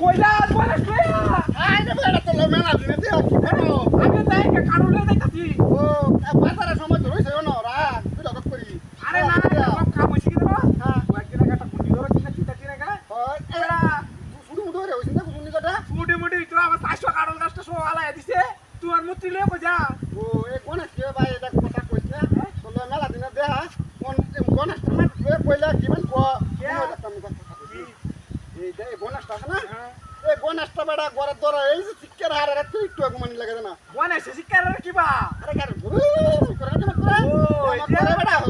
কইলা বলে তুই আই না বেড়া তো মেলা দিনে দিও আমি তাই কারণে দেখাচ্ছি ও বাজারে সময় ধরেছে না রা তুই লগত করি। আরে না না সব কাম হইছে কি দেবো হ্যাঁ। কয়েকদিন আগে একটা গুটি ধরো চিন্তা চিন্তা গেলে হয় এরা শুরু মুড়ে হরে হইছে না কুনি কথা মুডি মুডি তো আমার চারশো কারণ গাছটা সব আলাই দিছে। তুই আর মুতি লিয়ে কই যা। ও এ কোন আছে ভাই এটা কথা কইছে তো লো মেলা দিনে দেহা কোন কোন আছে না এ কইলা কিমান কো আমি কথা এই বোনাসটা আছে না? এই বোনাসটা বেড়া গড়ে ধরে এই যে শিক্ষার হারে রে তুই একটু আগুমানি লাগে না। মনে আছে শিকার কিবা? আরে গাড়ি করে না করে? ও, এটা- করে বেড়া হ।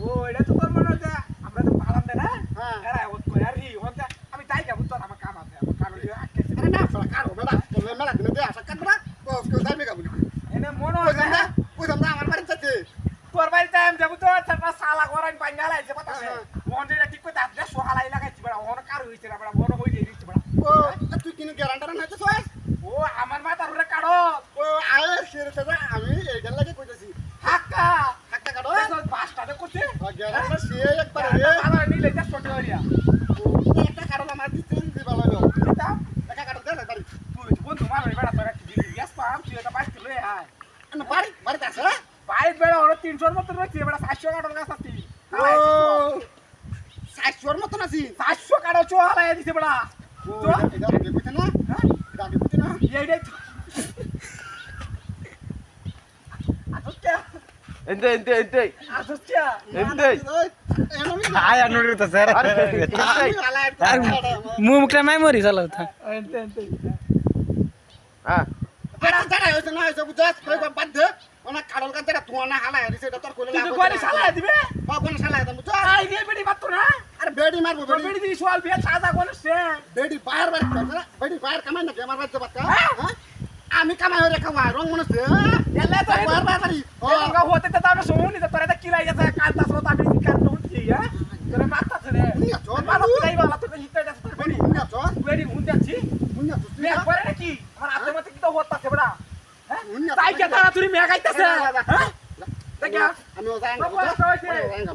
ও এটা তো তোর মনে হচ্ছে আমরা তো পালাম না? হ্যাঁ। এরা ওত কই আর রি হতে আমি তাই যাব তোর আমার কাম আছে আমার কারণ আটকে আরে না ফলা কারও বেড়া তো লো মেলা দিনে দেহা সাকাত বেড়া তো কো যাইবে গাবুনি এনে মনে হয় জানা কই জানা আমার বাড়ি তোর বাড়িতে আমি যাব তো সালা করাই পাঙ্গা লাইছে কথা হ্যাঁ। মন্দিরটা ঠিক করে দাঁত সকালাই লাগাইছি বড় না বড় বড় হই বড় ও তুই কিনে গ্যারান্টার না হইতেছ ও আমার মাথার উপরে কাড়ো। ও আয়ে সেরে তো আমি এই গেল লাগে কইতাছি। হাক্কা। টাকা কাটো দেখো পাঁচটাতে করছে। গ্যারান্টার সে একবার রে। ভালো নিলে যা ছোট হইয়া একটা কারণ আমার দিতে টাকা দে বাড়ি। তুই বন্ধু মারো বেড়া তোর দিবি গ্যাস পাম তুই এটা বাইক লয়ে আয়। না বাড়ি আছে বাইক বেড়া ওর তিনশোর মতো রয়েছে বেড়া সাতশো কাটোর গাছ আছে ও আছি। চারশো কাটা চো হালাই দিছে বড়া হ্যাঁ। মুখটা মাই মরি চালা কাড়ল কাজ তোর কোন সালায় দিবে? কোন সালায় দেবো আই গিয়ে বেটি বাত না। বেডি মারবো বেডি বেডি দিস ওয়াল বিয়া ছাদা কোন সে বেডি বাইর বাইর করে বেডি বাইর কামাই না কেমার বাইতে বাকা আমি কামাই হরে কামাই রং মনে সে এলে তো বাইর বাইর করি ও গা হতে তা আমি শুনি তো তোরে কি লাই যাচ্ছে কাল তাস রত আমি কাল তো উঠি হ্যাঁ তোরে মারতা রে নিয়া চোর মারো তুই বাবা তোকে জিতে যাচ্ছে তোর বেডি নিয়া চোর বেডি হুঁদাচ্ছি নিয়া চোর তুই করে নাকি আমার আতে মতে কি তো হতাছে বড়া হ্যাঁ তাই কে তারা তুই মেগাইতাছে হ্যাঁ দেখ আমি ও যাই না